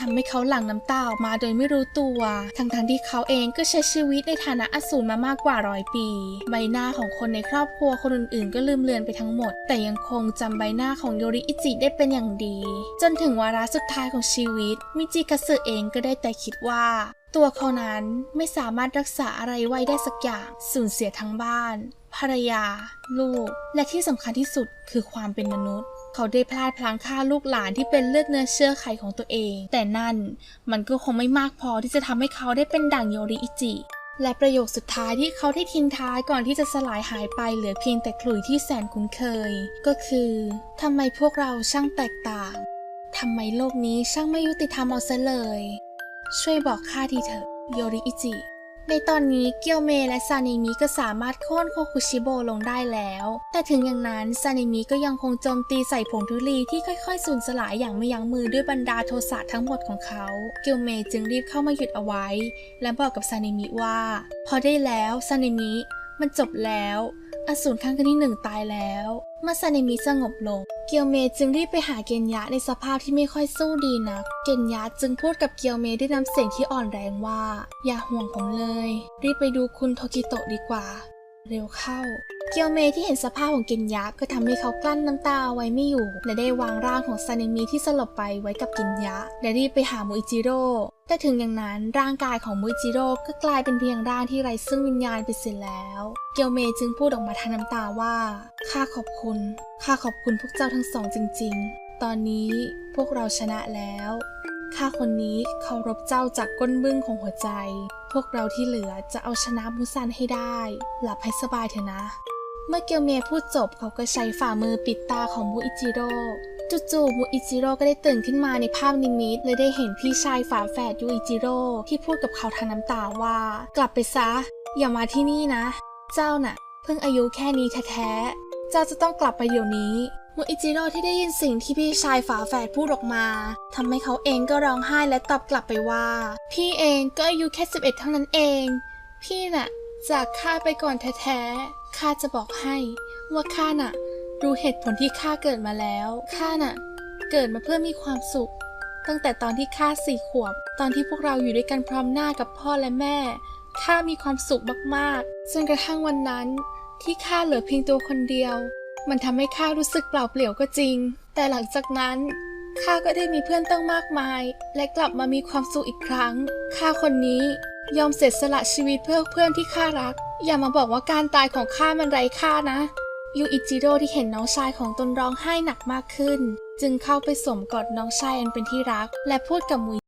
ทำให้เขาหลั่งน้ำตาออกมาโดยไม่รู้ตัว ทั้งๆที่เขาเองก็ใช้ชีวิตในฐานะอสูรมามากกว่าร้อยปี ใบหน้าของคนในครอบครัวคนอื่นๆ ก็ลืมเลือนไปทั้งหมด แต่ยังคงจำใบหน้าของโยริอิจิได้เป็นอย่างดี จนถึงวาระสุดท้ายของชีวิต มิจิกาสึเองก็ได้แต่คิดว่าตัวเขานั้นไม่สามารถรักษาอะไรไว้ได้สักอย่าง สูญเสียทั้งบ้าน ภรรยา ลูก และที่สำคัญที่สุดคือความเป็นมนุษย์ เขาได้พลาดพลั้งฆ่าลูกหลานที่เป็นเลือดเนื้อเชื้อไขของตัวเอง แต่นั่นมันก็คงไม่มากพอที่จะทำให้เขาได้เป็นดั่งโยริอิจิ และประโยคสุดท้ายที่เขาได้ทิ้งท้ายก่อนที่จะสลายหายไปเหลือเพียงแต่ขลุ่ยที่แสนคุ้นเคย ก็คือทำไมพวกเราช่างแตกต่างทำไมโลกนี้ช่างไม่ยุติธรรมเอาซะเลย ช่วยบอกข้าทีเถอะโยริอิจิ ในตอนนี้เกียวเมและซานิมิก็สามารถโค่นโคคุชิโบลงได้แล้ว แต่ถึงอย่างนั้นซานิมิก็ยังคงโจมตีใส่ผงทุลีที่ค่อยๆสูญสลายอย่างไม่ยั้งมือด้วยบรรดาโทสะทั้งหมดของเขา เกียวเมจึงรีบเข้ามาหยุดเอาไว้ และบอกกับซานิมิว่า พอได้แล้วซานิมิมันจบแล้ว อสูรข้างกันที่หนึ่งตายแล้วเมื่อซานิมิสงบลงเกียวเมจึงรีบไปหาเกนยะในสภาพที่ไม่ค่อยสู้ดีนัก เกนยะจึงพูดกับเกียวเมด้วยน้ำเสียงที่อ่อนแรงว่า อย่าห่วงผมเลย รีบไปดูคุณโทกิโตะดีกว่า เร็วเข้า เกียวเมที่เห็นสภาพของเกนยะก็ทำให้เขากลั้นน้ำตาเอาไว้ไม่อยู่ และได้วางร่างของซานิมิที่สลบไปไว้กับเกนยะ และรีบไปหามุอิจิโร่แต่ถึงอย่างนั้นร่างกายของมุอิจิโร่ก็กลายเป็นเพียงร่างที่ไร้ซึ่งวิญญาณไปเสียแล้ว เกียวเมจึงพูดออกมาทางน้ำตาว่าข้าขอบคุณข้าขอบคุณพวกเจ้าทั้งสองจริง ๆ ตอนนี้พวกเราชนะแล้ว ข้าคนนี้เคารพเจ้าจากก้นบึ้งของหัวใจ พวกเราที่เหลือจะเอาชนะมุซันให้ได้ หลับให้สบายเถอะนะ เมื่อเกียวเมพูดจบเขาก็ใช้ฝ่ามือปิดตาของมูอิจิโร่จู่ๆมูอิจิโร่ก็ได้ตื่นขึ้นมาในภาพนิมิตและได้เห็นพี่ชายฝาแฝดยูอิจิโร่ที่พูดกับเขาทางน้ำตาว่า กลับไปซะ อย่ามาที่นี่นะ เจ้าน่ะ เพิ่งอายุแค่นี้แท้ๆ เจ้าจะต้องกลับไปเดี๋ยวนี้ มูอิจิโร่ที่ได้ยินสิ่งที่พี่ชายฝาแฝดพูดออกมาทำให้เขาเองก็ร้องไห้และตอบกลับไปว่า พี่เองก็อายุแค่11เท่านั้นเอง พี่น่ะ จากข้าไปก่อนแท้ๆข้าจะบอกให้ ว่าข้าน่ะ รู้เหตุผลที่ข้าเกิดมาแล้วข้าน่ะ เกิดมาเพื่อมีความสุข ตั้งแต่ตอนที่ข้าสี่ขวบ ตอนที่พวกเราอยู่ด้วยกันพร้อมหน้ากับพ่อและแม่ข้ามีความสุขมากๆจนกระทั่งวันนั้น ที่ข้าเหลือเพียงตัวคนเดียว มันทำให้ข้ารู้สึกเปล่าเปลี่ยวก็จริง แต่หลังจากนั้นข้าก็ได้มีเพื่อนตั้งมากมาย และกลับมามีความสุขอีกครั้งข้าคนนี้ยอมเสียสละชีวิตเพื่อเพื่อนที่ข้ารัก อย่ามาบอกว่าการตายของข้ามันไร้ค่านะ ยูอิจิโร่ที่เห็นน้องชายของตนร้องไห้หนักมากขึ้น จึงเข้าไปสวมกอดน้องชายอันเป็นที่รัก และพูดกับมุย